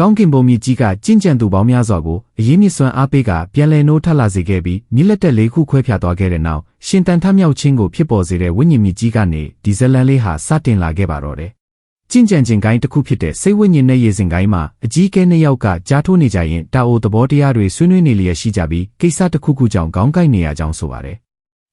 ကောင်းကင်ဘုံမြစ်ကြီးကကြင်ကြံသူပေါင်းများစွာကိုအရေးမြစ်စွမ်းအားပေးကပြန်လည်နိုးထလာစေခဲ့ပြီးမြစ်လက်တက်လေးခုခွဲဖြာသွားခဲ့တဲ့နောက်ရှင်တန်ထမြောက်ခြင်းကိုဖြစ်ပေါ်စေတဲ့ဝိညာဉ်မြစ်ကြီးကနေဒီဇလန်လေးဟာစတင်လာခဲ့ပါတော့တယ်။ကြင်ကြံခြင်းကိုင်းတစ်ခုဖြစ်တဲ့စိတ်ဝိညာဉ်နဲ့ရေစင်ကိုင်းမှာအကြီးကဲနှစ်ယောက်ကကြားထိုးနေကြရင်တာအိုသဘောတရားတွေဆွေးနွေးနေလျက်ရှိကြပြီးကိစ္စတစ်ခုခုကြောင့်ခေါင်းကိုက်နေရကြောင်းဆိုပါတယ်။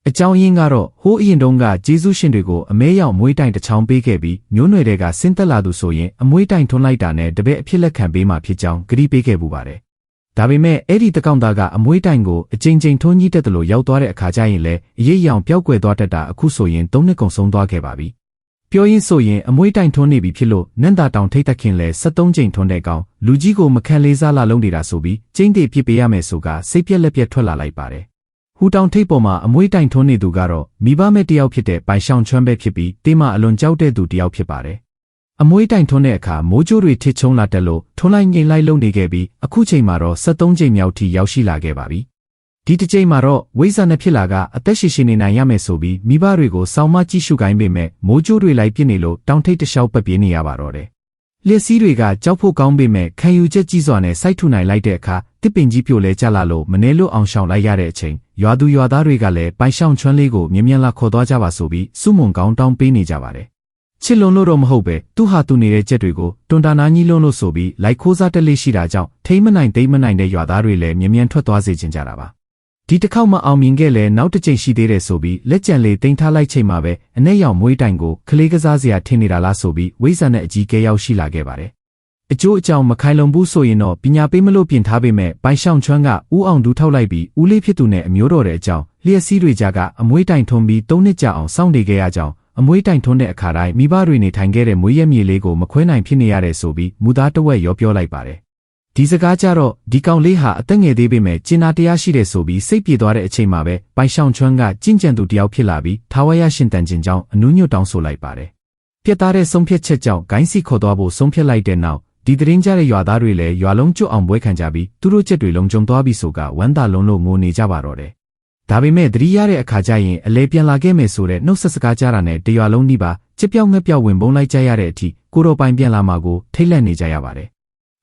အကြောင်းရင်းကတော့ဟိုးအရင်တုန်းကဂျေဇုရှင်တွေကိုအမဲရောက်မွေးတိုင်တစ်ချောင်းပေးခဲ့ပြီးမျိုးနွယ်တွေကဆင်းသက်လာသူဆိုရင်အမွေးတိုင်ထွန်းလိုက်တာနဲ့တပည့်အဖြစ်လက်ခံပေးမှဖြစ်ကြောင်းဂရုပေးခဲ့ပူပါတယ်။ဒါပေမဲ့အဲ့ဒီတကောင်သားကအမွေးတိုင်ကိုအကြိမ်ကြိမ်ထွန်းကြီးတက်တယ်လို့ရောက်သွားတဲ့အခါကျရင်လည်းအရေးရောင်ပျောက်ကွယ်သွားတတ်တာအခုဆိုရင်၃နှစ်ကုန်ဆုံးသွားခဲ့ပါပြီ။ပြောရင်းဆိုရင်အမွေးတိုင်ထွန်းနေပြီဖြစ်လို့နန့်တာတောင်ထိတ်သက်ခင်လဲ73ကြိမ်ထွန်းတဲ့ကောင်လူကြီးကိုမခံလေးစားလာလုံးနေတာဆိုပြီးကျင်းတေပြစ်ပေးရမယ်ဆိုကစိတ်ပြက်လက်ပြက်ထွက်လာလိုက်ပါတယ် ဟူတောင်ထိပ်ပေါ်မှာအမွေးတိုင်ထွန်းနေသူကတော့မိဘမဲ့တယောက်ဖြစ်တဲ့ပိုင်ရှောင်ချွမ်းပဲဖြစ်ပြီးတေးမအလွန်ကြောက်တဲ့သူတယောက်ဖြစ်ပါတယ်။အမွေးတိုင်ထွန်းတဲ့အခါမိုးကြိုးတွေထစ်ချုံလာတက်လို့ထွန်းလိုက်ငိမ့်လိုက်လုံနေခဲ့ပြီးအခုချိန်မှာတော့73ချိန်မြောက်ထိရောက်ရှိလာခဲ့ပါပြီ။ဒီတစ်ချိန်မှာတော့ဝိဇ္ဇာနဲ့ဖြစ်လာကအသက်ရှင်ရှင်နေနိုင်ရမယ်ဆိုပြီးမိဘတွေကိုစောင်းမကြည့်ရှုခိုင်းပေမဲ့မိုးကြိုးတွေလိုက်ပြစ်နေလို့တောင်ထိပ်တစ်လျှောက်ပတ်ပြေးနေရပါတော့တယ်။ လျက်စီးတွေကကြောက်ဖို့ကောင်းပေမဲ့ခံယူချက်ကြီးစွာနဲ့စိုက်ထူနိုင်လိုက်တဲ့အခါတစ်ပင်ကြီးပြိုလဲကျလာလို့မနေလို့အောင်ရှောင်လိုက်ရတဲ့အချိန်ရွာသူရွာသားတွေကလည်းပိုင်ရှောင်ချွန်းလေးကိုမြင်မြန်လာခေါ်သွားကြပါဆိုပြီးစုမုံကောင်းတောင်းပေးနေကြပါတယ်ချစ်လွန်လို့တော့မဟုတ်ပဲသူဟာသူနေတဲ့ကြက်တွေကိုတွန်တာနာကြီးလွန်းလို့ဆိုပြီးလိုက်ခိုးစားတက်လေးရှိတာကြောင့်ထိမ့်မနိုင်သိမ့်မနိုင်တဲ့ရွာသားတွေလည်းမြင်မြန်ထွက်သွားစေချင်ကြတာပါ ဒီတစ်ခေါက်မှအောင်မြင်ခဲ့လဲနောက်တစ်ချိန်ရှိသေးတယ်ဆိုပြီးလက်ကြံလေးတင်ထားလိုက်ချိန်မှာပဲအ내ရောင်မွေးတိုင်ကိုကလေးကစားစရာထင်နေတာလားဆိုပြီးဝိဇ္ဇာနဲ့အကြီးကဲရောက်ရှိလာခဲ့ပါတယ်အကျိုးအကြောင်းမခိုင်လုံဘူးဆိုရင်တော့ပညာပေးမလို့ပြင်ထားပေမဲ့ပိုင်ရှောင်းချွမ်းကဥအောင်ဒူးထောက်လိုက်ပြီးဦးလေးဖြစ်သူနဲ့အမျိုးတော်တဲ့အကြောင်းလျက်စီးတွေကြားကအမွေးတိုင်ထွန်းပြီး၃နှစ်ကြာအောင်စောင့်နေခဲ့ရကြောင်းအမွေးတိုင်ထွန်းတဲ့အခါတိုင်းမိဘတွေနေထိုင်ခဲ့တဲ့မွေးရမြေလေးကိုမခွဲနိုင်ဖြစ်နေရတယ်ဆိုပြီးမူသားတဝက်ရောပြောလိုက်ပါတယ် ဒီစကားကြတော့ဒီကောင်လေးဟာအသက်ငယ်သေးပေမဲ့ကျင်နာတရားရှိတယ်ဆိုပြီးစိတ်ပြေသွားတဲ့အချိန်မှာပဲပိုင်ရှောင်းချွမ်းကကြင်ကြံသူတယောက်ဖြစ်လာပြီးထာဝရရှင်တန်ကျင်ကြောင်းအနုညွတ်တောင်းဆိုလိုက်ပါတယ်ပြတ်သားတဲ့ဆုံးဖြတ်ချက်ကြောင့်ဂိုင်းစီခေါ်သွားဖို့ဆုံးဖြတ်လိုက်တဲ့နောက်ဒီတရင်ကြတဲ့ရွာသားတွေလည်းရွာလုံးကျွတ်အောင်ပွဲခံကြပြီးသူတို့ချက်တွေလုံးကျုံသွားပြီဆိုကဝမ်းသာလုံးလို့ငိုနေကြပါတော့တယ်။ဒါပေမဲ့တတိရတဲ့အခါကျရင်အလဲပြန်လာခဲ့မယ်ဆိုတဲ့နှုတ်ဆက်စကားကြားတာနဲ့တရွာလုံးနှိပါချစ်ပြောင်းငှက်ပြောင်းဝင်ပုံလိုက်ကြရတဲ့အထိကိုတော်ပိုင်ပြန်လာမှာကိုထိတ်လန့်နေကြရပါတယ်။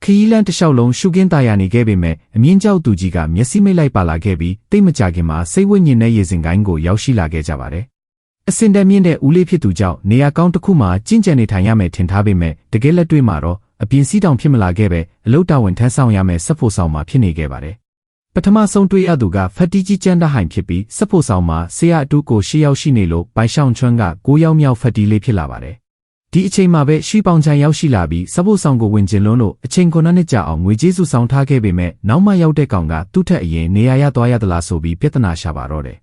ခရီးလမ်းတစ်လျှောက်လုံးရှုကင်းตาရနေခဲ့ပေမဲ့အမြင့်ကျောက်သူကြီးကမျက်စိမိတ်လိုက်ပါလာခဲ့ပြီးတိတ်မကြခင်မှာစိတ်ဝိညာဉ်နဲ့ရေစင်ကိုင်းကိုရောက်ရှိလာခဲ့ကြပါတယ်။အစင်တန်မြင့်တဲ့ဦးလေးဖြစ်သူကြောင့်နေရာကောင်းတစ်ခုမှာကျင့်ကြံနေထိုင်ရမယ်ထင်ထားပေမဲ့တကယ်လက်တွေ့မှာတော့အပြင်စီးတောင်ဖြစ်မလာခဲ့ပဲအလုတာဝန်ထမ်းဆောင်ရမယ်စက်ဖို့ဆောင်မှာဖြစ်နေခဲ့ပါတယ်။ပထမဆုံးတွေ့ရသူကဖတ်တီကြီးကျန်းတဟိုင်ဖြစ်ပြီးစက်ဖို့ဆောင်မှာဆရာအတူကို၈ယောက်ရှိနေလို့ဘိုင်ရှောင်ချွန်းက၉ယောက်မြောက်ဖတ်တီလေးဖြစ်လာပါတယ်။ ဒီအချိန်မှာပဲရွှေပေါင်ချန်ရောက်ရှိလာပြီးစက်ဖို့ဆောင်ကိုဝင်ကျင်လုံးလို့အချိန်9နှစ်ကြာအောင်ငွေကြေးစုဆောင်ထားခဲ့ပေမဲ့နောက်မှရောက်တဲ့ကောင်ကသူ့ထက်အရင်နေရာရသွားရသလားဆိုပြီးပြဿနာရှာပါတော့တယ်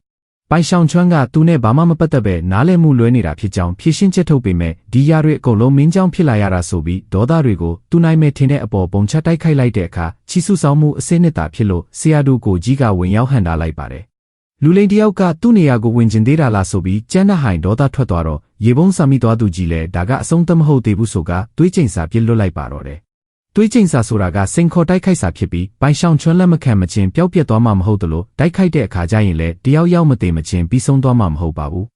ပိုင်ရှောင်ချွန်းကသူနဲ့ဘာမှမပတ်သက်ပဲနားလည်မှုလွဲနေတာဖြစ်ကြောင်းဖြေရှင်းချက်ထုတ်ပေမဲ့ဒီရတွေအကုန်လုံးမင်းကြောင့်ဖြစ်လာရတာဆိုပြီးဒေါသတွေကိုသူနိုင်မဲ့ထင်တဲ့အပေါ်ပုံချတိုက်ခိုက်လိုက်တဲ့အခါချီစုဆောင်မှုအစင်းနှစ်တာဖြစ်လို့ဆရာတို့ကိုကြီးကဝင်ရောက်ဟန်တာလိုက်ပါတယ် လူလိန်တယောက်ကသူ့နေရာကိုဝင်ကျင်သေးတာလားဆိုပြီးကျန်းတဲ့ဟိုင်ဒေါသထွက်သွားတော့ရေပုံးဆာမိသွားသူကြီးလည်းဒါကအဆုံးသတ်မဟုတ်သေးဘူးဆိုကတွေးချိန်စာပြစ်လွတ်လိုက်ပါတော့တယ်တွေးကျိန်စာဆိုတာကစိန်ခေါ်တိုက်ခိုက်စာဖြစ်ပြီးပိုင်ရှောင်ချွန်းလက်မခံမချင်းပျောက်ပြက်သွားမှာမဟုတ်သလိုတိုက်ခိုက်တဲ့အခါကျရင်လည်းတယောက်ယောက်မသေးမချင်းပြီးဆုံးသွားမှာမဟုတ်ပါဘူး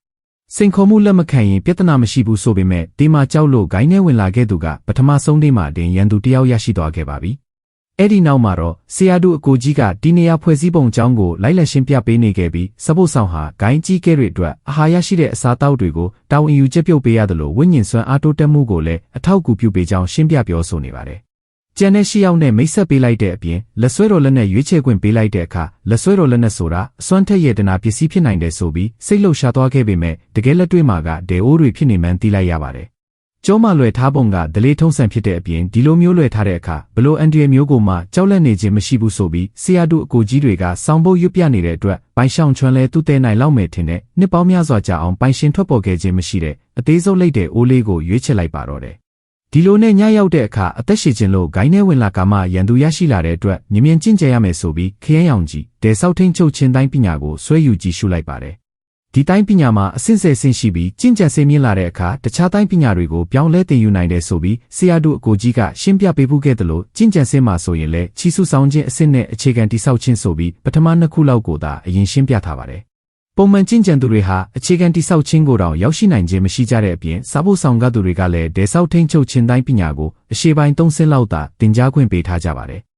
စိန်ခေါ်မှုလက်မခံရင်ပြဿနာမရှိဘူးဆိုပေမဲ့ဒီမှာကြောက်လို့ဂိုင်းထဲဝင်လာခဲ့သူကပထမဆုံးနေ့မှာတင်ရန်သူတယောက်ရရှိသွားခဲ့ပါပြီ အဲ့ဒီနောက်မှာတော့ဆရာတို့အကိုကြီးကဒီနေရာဖွဲ့စည်းပုံအကြောင်းကိုလိုက်လက်ရှင်းပြပေးနေခဲ့ပြီးစပုတ်ဆောင်ဟာဂိုင်းကြီးကဲတွေအတွက်အာဟာရရှိတဲ့အစာတောက်တွေကိုတာဝန်ယူချက်ပြုတ်ပေးရတယ်လို့ဝိညာဉ်စွမ်းအားတိုးတက်မှုကိုလည်းအထောက်အကူပြုပေးကြောင်းရှင်းပြပြောဆိုနေပါတယ်ကျန်တဲ့ရှီယောက်နဲ့မိတ်ဆက်ပေးလိုက်တဲ့အပြင်လက်ဆွဲတော်လက်နဲ့ရွေးချယ်ခွင့်ပေးလိုက်တဲ့အခါလက်ဆွဲတော်လက်နဲ့ဆိုတာအစွမ်းထက်ရဲ့တနာပစ္စည်းဖြစ်နိုင်တယ်ဆိုပြီးစိတ်လှုပ်ရှားသွားခဲ့ပေမဲ့တကယ်လက်တွေ့မှာကဒေအိုးတွေဖြစ်နေမှန်းသိလိုက်ရပါတယ်။ ကျောမလွယ်ထားပုံကဒလေးထုံးစံဖြစ်တဲ့အပြင်ဒီလိုမျိုးလွယ်ထားတဲ့အခါဘလို့အန်ဒီရမျိုးကိုမှကြောက်လက်နေခြင်းမရှိဘူးဆိုပြီးဆရာတို့အကိုကြီးတွေကစောင်းဖို့ရွတ်ပြနေတဲ့အတွက်ပိုင်ရှောင်ချွန်းလဲသူ့တဲနိုင်လောက်မယ်ထင်တဲ့နှစ်ပေါင်းများစွာကြာအောင်ပိုင်ရှင်ထွက်ပေါ်ခဲ့ခြင်းမရှိတဲ့အသေးစုပ်လိုက်တဲ့အိုးလေးကိုရွေးချယ်လိုက်ပါတော့တယ်ဒီလိုနဲ့ညရောက်တဲ့အခါအသက်ရှည်ခြင်းလို့ဂိုင်းထဲဝင်လာကာမှရန်သူရရှိလာတဲ့အတွက်မြင်မြင်ကျင့်ကြံရမယ်ဆိုပြီးခရဲရောင်ကြီးဒေဆောက်ထင်းချုပ်ခြင်းတိုင်းပညာကိုဆွဲယူကြည့်ရှုလိုက်ပါတယ်။ ဒီတိုင်းပညာမှာအဆင့်ဆယ်ဆင့်ရှိပြီးကျင့်ကြံစေမြင့်လာတဲ့အခါတခြားတိုင်းပညာတွေကိုပြောင်းလဲသင်ယူနိုင်တယ်ဆိုပြီးဆရာတို့အကိုကြီးကရှင်းပြပေးဖို့ခဲ့တယ်လို့ကျင့်ကြံစေမှာဆိုရင်လည်းချီစုဆောင်ခြင်းအဆင့်နဲ့အခြေခံတိဆောက်ခြင်းဆိုပြီးပထမနှစ်ခုလောက်ကိုသာအရင်ရှင်းပြထားပါတယ်ပုံမှန်ကျင့်ကြံသူတွေဟာအခြေခံတိဆောက်ခြင်းကိုတောင်ရောက်ရှိနိုင်ခြင်းမရှိကြတဲ့အပြင်စာဖို့ဆောင်ကသူတွေကလည်းဒေဆောက်ထိန်ချုပ်ခြင်းတိုင်းပညာကိုအရှေ့ပိုင်းသုံးဆင့်လောက်သာတင် जा ခွင့်ပေးထားကြပါတယ်။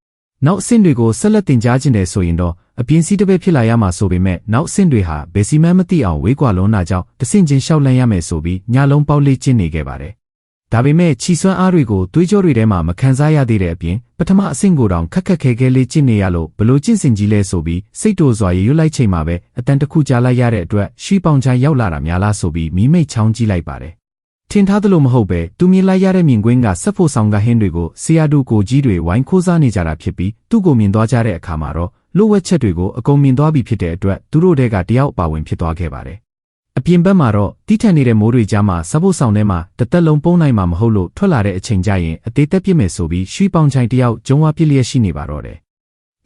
နောက်အဆင့်တွေကိုဆက်လက်တင် जा ခြင်းတယ်ဆိုရင်တော့အပြင်းစီးတစ်ပဲဖြစ်လာရမှာဆိုပေမဲ့နောက်အဆင့်တွေဟာဘယ်စီမှန်းမသိအောင်ဝေးကွာလွန်းတာကြောင့်တဆင့်ချင်းရှောက်လန်းရမယ်ဆိုပြီးညလုံးပေါက်လေ့ကျင့်နေခဲ့ပါတယ်။ဒါပေမဲ့ခြီစွမ်းအားတွေကိုသွေးကြောတွေထဲမှာမခံစားရသေးတဲ့အပြင်ပထမအဆင့်ကိုတောင်ခက်ခက်ခဲခဲလေးကျင့်နေရလို့ဘလို့ကျင့်စဉ်ကြီးလဲဆိုပြီးစိတ်တိုစွာရေရွတ်လိုက်ချိန်မှာပဲအတန်တစ်ခုကြားလိုက်ရတဲ့အတွက်ရှီပေါင်ချာရောက်လာတာများလားဆိုပြီးမိမိတ်ချောင်းကြည့်လိုက်ပါတယ်။ ထင်ထားသလိုမဟုတ်ပဲသူမြင်လိုက်ရတဲ့မြင်ကွင်းကဆက်ဖို့ဆောင်ကဟင်းတွေကိုဆီယာဒူကိုကြီးတွေဝိုင်းခိုးစားနေကြတာဖြစ်ပြီးသူ့ကိုမြင်သွားကြတဲ့အခါမှာတော့လိုဝက်ချက်တွေကိုအကုန်မြင်သွားပြီဖြစ်တဲ့အတွက်သူတို့တဲကတယောက်ပါဝင်ဖြစ်သွားခဲ့ပါတယ်။အပြင်ဘက်မှာတော့တီးထန်နေတဲ့မိုးတွေကြားမှာစပုတ်ဆောင်ထဲမှာတသက်လုံးပုံးနိုင်မှာမဟုတ်လို့ထွက်လာတဲ့အချိန်ကျရင်အသေးသက်ပြစ်မယ်ဆိုပြီးရွှီပေါင်ချိုင်တယောက်ကျုံဝါပြစ်လျက်ရှိနေပါတော့တယ်။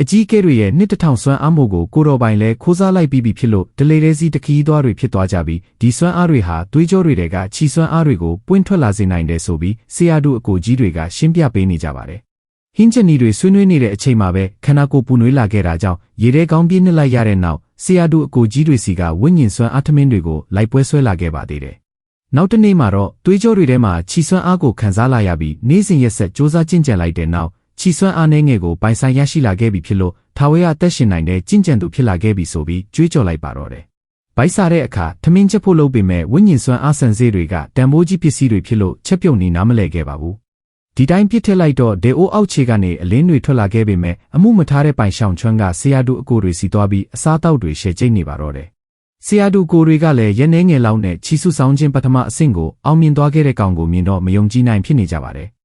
အကြီးကဲတွေရဲ့နှစ်တထောင်စွမ်းအားမို့ကိုကိုတော်ပိုင်လဲခိုးစားလိုက်ပြီးပြီဖြစ်လို့ဒလေရဲစီတခီးသွားတွေဖြစ်သွားကြပြီးဒီစွမ်းအားတွေဟာသွေးကြောတွေကခြီစွမ်းအားတွေကိုပွင့်ထွက်လာစေနိုင်တယ်ဆိုပြီးဆီယာဒုအကိုကြီးတွေကရှင်းပြပေးနေကြပါတယ်ဟင်းချက်နီတွေဆွေးနွေးနေတဲ့အချိန်မှာပဲခန္ဓာကိုယ်ပူနွေးလာခဲ့တာကြောင့်ရေထဲကောင်းပြေးနစ်လိုက်ရတဲ့နောက်ဆရာတို့အကိုကြီးတွေစီကဝိညာဉ်စွမ်းအားထမင်းတွေကိုလိုက်ပွဲဆွဲလာခဲ့ပါသေးတယ်။နောက်တနေ့မှာတော့သွေးကြောတွေထဲမှာခြီစွမ်းအားကိုခံစားလာရပြီးနေ့စဉ်ရက်ဆက်စ조사ကျင့်ကြံလိုက်တဲ့နောက် ခြီစွမ်းအားနည်းငယ်ကိုပိုင်ဆိုင်ရရှိလာခဲ့ပြီဖြစ်လို့ထာဝရအသက်ရှင်နိုင်တဲ့ကျင့်ကြံသူဖြစ်လာခဲ့ပြီဆိုပြီးကြွေးကြော်လိုက်ပါတော့တယ်။ဘိုက်စားတဲ့အခါထမင်းချက်ဖို့လုပ်ပေမဲ့ဝိညာဉ်စွမ်းအားဆန်စေးတွေကတံမိုးကြီးပစ္စည်းတွေဖြစ်လို့ချက်ပြုတ်နေနားမလဲခဲ့ပါဘူးဒီတိုင်းပြစ်ထက်လိုက်တော့ဒေအိုအောက်ခြေကနေအလင်းတွေထွက်လာခဲ့ပေမဲ့အမှုမထားတဲ့ပိုင်ရှောင်ချွန်းကဆရာတို့အကိုတွေစီသွားပြီးအစားတောက်တွေရှယ်ကျိတ်နေပါတော့တယ်။ဆရာတို့ကိုတွေကလည်းရနေငယ်လောက်နဲ့ချီစုဆောင်ခြင်းပထမအဆင့်ကိုအောင်မြင်သွားခဲ့တဲ့ကောင်ကိုမြင်တော့မယုံကြည်နိုင်ဖြစ်နေကြပါတယ်။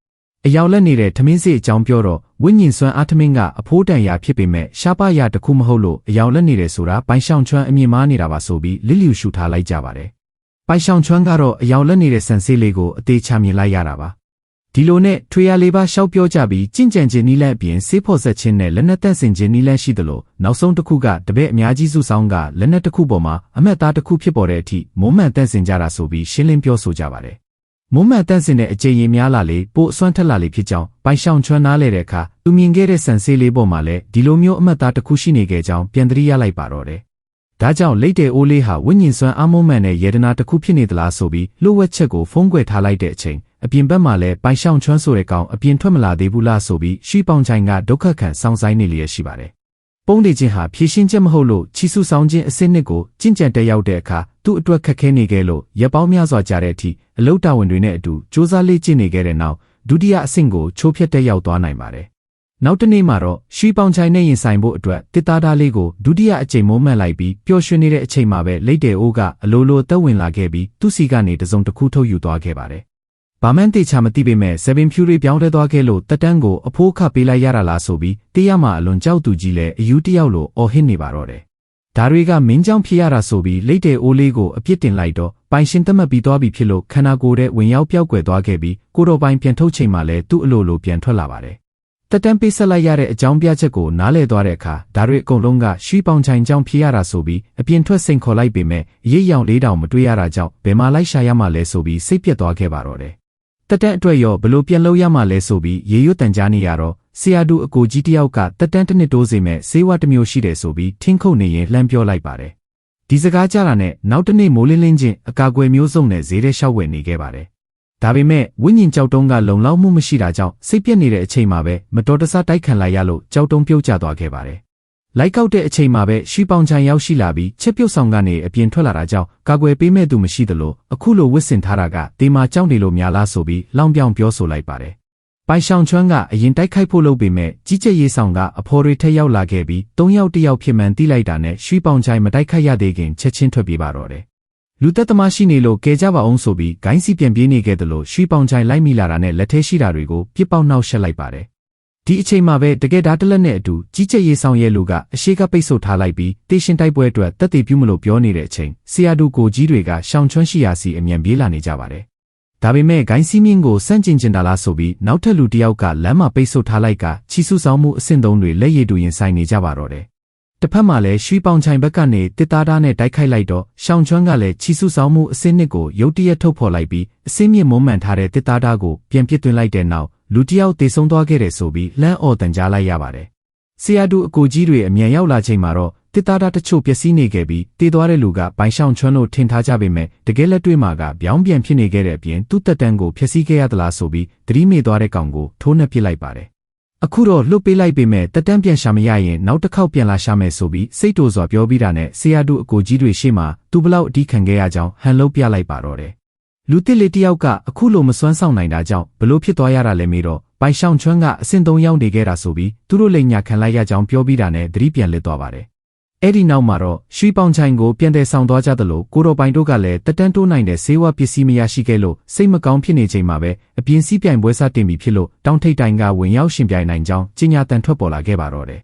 အယောက်လက်နေတဲ့ထမင်းစစ်အကြောင်းပြောတော့ဝိညာဉ်စွမ်းအားထမင်းကအဖိုးတန်ရာဖြစ်ပေမဲ့ရှားပါရာတစ်ခုမဟုတ်လို့အယောက်လက်နေတယ်ဆိုတာပိုင်ရှောင်ချွန်းအမြင်မားနေတာပါဆိုပြီးလစ်လျူရှူထားလိုက်ကြပါတယ်။ပိုင်ရှောင်ချွန်းကတော့အယောက်လက်နေတဲ့ဆန်ဆေးလေးကိုအသေးချမြင်လိုက်ရတာပါ။ဒီလိုနဲ့ထွေရလေးပါရှောက်ပြောကြပြီးကြင့်ကြံခြင်းနီးလန့်အပြင်ဆေးဖော်ဆက်ခြင်းနဲ့လက်နက်တပ်ဆင်ခြင်းနီးလန့်ရှိသလိုနောက်ဆုံးတစ်ခုကတပည့်အများကြီးစုဆောင်ကလက်နက်တစ်ခုပေါ်မှာအမက်သားတစ်ခုဖြစ်ပေါ်တဲ့အထိမုံမှန်တန့်စင်ကြတာဆိုပြီးရှင်းလင်းပြောဆိုကြပါတယ်။ မုံမှန်တန့်စင်တဲ့အကြိမ်ရင်များလာလေပိုအစွမ်းထက်လာလေဖြစ်ကြောင်းပိုင်ရှောင်ချွမ်းနားလေတဲ့အခါသူမြင်ခဲ့တဲ့ဆန်ဆေးလေးပေါ်မှာလည်းဒီလိုမျိုးအမက်သားတစ်ခုရှိနေခဲ့ကြောင်းပြန်သတိရလိုက်ပါတော့တယ်။ဒါကြောင့်လိတ်တဲ့အိုးလေးဟာဝိညာဉ်စွမ်းအမုံမှန်တဲ့ယေဒနာတစ်ခုဖြစ်နေသလားဆိုပြီးလှုပ်ဝက်ချက်ကိုဖုံးကွယ်ထားလိုက်တဲ့အချိန်အပြင်ဘက်မှာလည်းပိုင်ရှောင်ချွန်းဆိုတဲ့ကောင်အပြင်ထွက်မလာသေးဘူးလားဆိုပြီးရှီပေါင်ချိုင်ကဒုက္ခခံစောင်းဆိုင်နေလျက်ရှိပါတယ်။ ပုံးနေခြင်းဟာဖြည့်ရှင်းချက်မဟုတ်လို့ချီစုဆောင်ခြင်းအစစ်နှစ်ကိုကြင့်ကြံတက်ရောက်တဲ့အခါသူ့အတွက်ခက်ခဲနေခဲ့လို့ရပ်ပေါင်းများစွာကြာတဲ့အထိအလုတ်တာဝန်တွေနဲ့အတူစူးစမ်းလေ့ကျင့်နေခဲ့တဲ့နောက်ဒုတိယအဆင့်ကိုချိုးဖျက်တက်ရောက်သွားနိုင်ပါတယ်။နောက်တနေ့မှာတော့ရှီပေါင်ချိုင်နဲ့ရင်ဆိုင်ဖို့အတွက်တစ်သားသားလေးကိုဒုတိယအကြိမ်မိုးမှန်လိုက်ပြီးပျော်ရွှင်နေတဲ့အချိန်မှာပဲလိတ်တယ်အိုးကအလိုလိုတက်ဝင်လာခဲ့ပြီးသူ့စီကနေတစုံတစ်ခုထုတ်ယူသွားခဲ့ပါတယ် ဘာမှန်းတေချာမသိပေမဲ့ဆယ်ပင်ဖြူတွေပြောင်းလဲသွားခဲ့လို့တက်တန်းကိုအဖိုးခပေးလိုက်ရတာလားဆိုပြီးတေးရမှအလွန်ကြောက်သူကြီးလည်းအယူတယောက်လိုအော်ဟစ်နေပါတော့တယ်။ဒါတွေကမင်းကြောင့်ဖြစ်ရတာဆိုပြီးလိတ်တဲ့အိုးလေးကိုအပြစ်တင်လိုက်တော့ပိုင်ရှင်သက်မှတ်ပြီးသွားပြီဖြစ်လို့ခန္ဓာကိုယ်ထဲဝင်ရောက်ပြောက်ကွယ်သွားခဲ့ပြီးကိုတော်ပိုင်ပြန်ထုတ်ချိန်မှလည်းသူ့အလိုလိုပြန်ထွက်လာပါတယ်။တက်တန်းပေးဆက်လိုက်ရတဲ့အကြောင်းပြချက်ကိုနားလည်သွားတဲ့အခါဒါတွေအကုန်လုံးကရွှီပေါင်ချိုင်ကြောင့်ဖြစ်ရတာဆိုပြီးအပြင်ထွက်စိန်ခေါ်လိုက်ပေမဲ့ရိပ်ရောင်လေးတောင်မတွေ့ရတာကြောင့်ဘယ်မှာလိုက်ရှာရမှလဲဆိုပြီးစိတ်ပြက်သွားခဲ့ပါတော့တယ် တက်တန်းအတွက်ရောဘလို့ပြန်လို့ရမှလဲဆိုပြီးရေရွတ်တန်ကြားနေရတော့ဆရာတူအကိုကြီးတယောက်ကတက်တန်းတစ်နှစ်တိုးစေမဲ့ဆေးဝါးတစ်မျိုးရှိတယ်ဆိုပြီးထင်းခုတ်နေရင်လှမ်းပြောလိုက်ပါတယ်ဒီစကားကြားတာနဲ့နောက်တနေ့မိုးလင်းလင်းချင်းအကာအကွယ်မျိုးစုံနဲ့ဈေးထဲလျှောက်ဝယ်နေခဲ့ပါတယ်ဒါပေမဲ့ဝိညာဉ်ကြောက်တုံးကလုံလောက်မှုမရှိတာကြောင့်စိတ်ပြက်နေတဲ့အချိန်မှာပဲမတော်တဆတိုက်ခံလိုက်ရလို့ကြောက်တုံးပြုတ်ကျသွားခဲ့ပါတယ် လိုက်ကောက်တဲ့အချိန်မှာပဲရှီပေါင်ချန်ရောက်ရှိလာပြီးချက်ပြုတ်ဆောင်ကနေအပြင်ထွက်လာတာကြောင့်ကာကွယ်ပေးမဲ့သူမရှိသလိုအခုလိုဝစ်စင်ထားတာကတေမာကြောက်နေလို့များလားဆိုပြီးလောင်ပြောင်ပြောဆိုလိုက်ပါတယ်။ပိုင်ရှောင်ချွန်းကအရင်တိုက်ခိုက်ဖို့လုပ်ပေမဲ့ကြီးကျယ်ရေးဆောင်ကအဖော်တွေထက်ရောက်လာခဲ့ပြီး၃ယောက်တယောက်ဖြစ်မှန်တိလိုက်တာနဲ့ရှီပေါင်ချိုင်မတိုက်ခိုက်ရသေးခင်ချက်ချင်းထွက်ပြေးပါတော့တယ်။လူသက်သမားရှိနေလို့ကဲကြပါအောင်ဆိုပြီးဂိုင်းစီပြန်ပြေးနေခဲ့တယ်လို့ရှီပေါင်ချိုင်လိုက်မိလာတာနဲ့လက်ထဲရှိတာတွေကိုပြစ်ပေါက်နှောက်ရှက်လိုက်ပါတယ် ဒီအချိန်မှာပဲတကယ်ဓာတလက်နဲ့အတူကြီးကျယ်ရေးဆောင်ရဲလူကအရှိကပိတ်ဆို့ထားလိုက်ပြီးတေရှင်တိုက်ပွဲအတွက်တက်တည်ပြုမလို့ပြောနေတဲ့အချိန်ဆရာတို့ကိုကြီးတွေကရှောင်ချွန်းရှိရာစီအမြန်ပြေးလာနေကြပါတယ်။ဒါပေမဲ့ဂိုင်းစီးမြင့်ကိုစန့်ကျင်ကျင်တာလားဆိုပြီးနောက်ထပ်လူတစ်ယောက်ကလမ်းမှာပိတ်ဆို့ထားလိုက်ကချီစုဆောင်မှုအဆင့်သုံးတွေလက်ရည်တူရင်ဆိုင်နေကြပါတော့တယ်။တစ်ဖက်မှာလည်းရွှီပေါင်ချိုင်ဘက်ကနေတစ်သားသားနဲ့တိုက်ခိုက်လိုက်တော့ရှောင်ချွန်းကလည်းချီစုဆောင်မှုအဆင့်နှစ်ကိုရုတ်တရက်ထုတ်ဖော်လိုက်ပြီးအစင်းမြင့်မုံမှန်ထားတဲ့တစ်သားသားကိုပြန်ပစ်သွင်းလိုက်တဲ့နောက် လူတယောက်တေဆုံးသွားခဲ့တယ်ဆိုပြီးလှမ်းအော်တန်ကြားလိုက်ရပါတယ်။ဆရာတို့အကိုကြီးတွေအမြန်ရောက်လာချိန်မှာတော့တစ်သားသားတချို့ပျက်စီးနေခဲ့ပြီးတည်သွားတဲ့လူကဘိုင်ရှောင်းချွန်းတို့ထင်ထားကြပေမဲ့တကယ်လက်တွေ့မှာကပြောင်းပြန်ဖြစ်နေခဲ့တဲ့အပြင်သူ့တက်တန်းကိုဖျက်ဆီးခဲ့ရသလားဆိုပြီးသတိမေ့သွားတဲ့ကောင်ကိုထိုးနှက်ပစ်လိုက်ပါတယ်။အခုတော့လှုပ်ပေးလိုက်ပေမဲ့တက်တန်းပြန်ရှာမရရင်နောက်တစ်ခေါက်ပြန်လာရှာမယ်ဆိုပြီးစိတ်တိုစွာပြောပြီးတာနဲ့ဆရာတို့အကိုကြီးတွေရှေ့မှာသူဘလောက်အတီးခံခဲ့ရကြောင်းဟန်လုံးပြလိုက်ပါတော့တယ်။ လူတစ်လေးတယောက်ကအခုလိုမစွမ်းဆောင်နိုင်တာကြောင့်ဘလို့ဖြစ်သွားရတာလဲမေးတော့ပိုင်ရှောင်းချွန်းကအဆင့်သုံးရောက်နေခဲ့တာဆိုပြီးသူတို့လိန်ညာခံလိုက်ရကြောင်းပြောပြီးတာနဲ့သတိပြန်လစ်သွားပါတယ်။အဲ့ဒီနောက်မှာတော့ရွှေပေါင်ချိုင်ကိုပြန်တဲ့ဆောင်သွားကြသလိုကိုတော်ပိုင်တို့ကလည်းတက်တန်းတိုးနိုင်တဲ့ဈေးဝပစ္စည်းမရရှိခဲ့လို့စိတ်မကောင်းဖြစ်နေချိန်မှာပဲအပြင်းစည်းပြိုင်ပွဲစတင်ပြီဖြစ်လို့တောင်းထိတ်တိုင်ကဝင်ရောက်ရှင်ပြိုင်နိုင်ကြောင်းကြီးညာတန်ထွက်ပေါ်လာခဲ့ပါတော့တယ်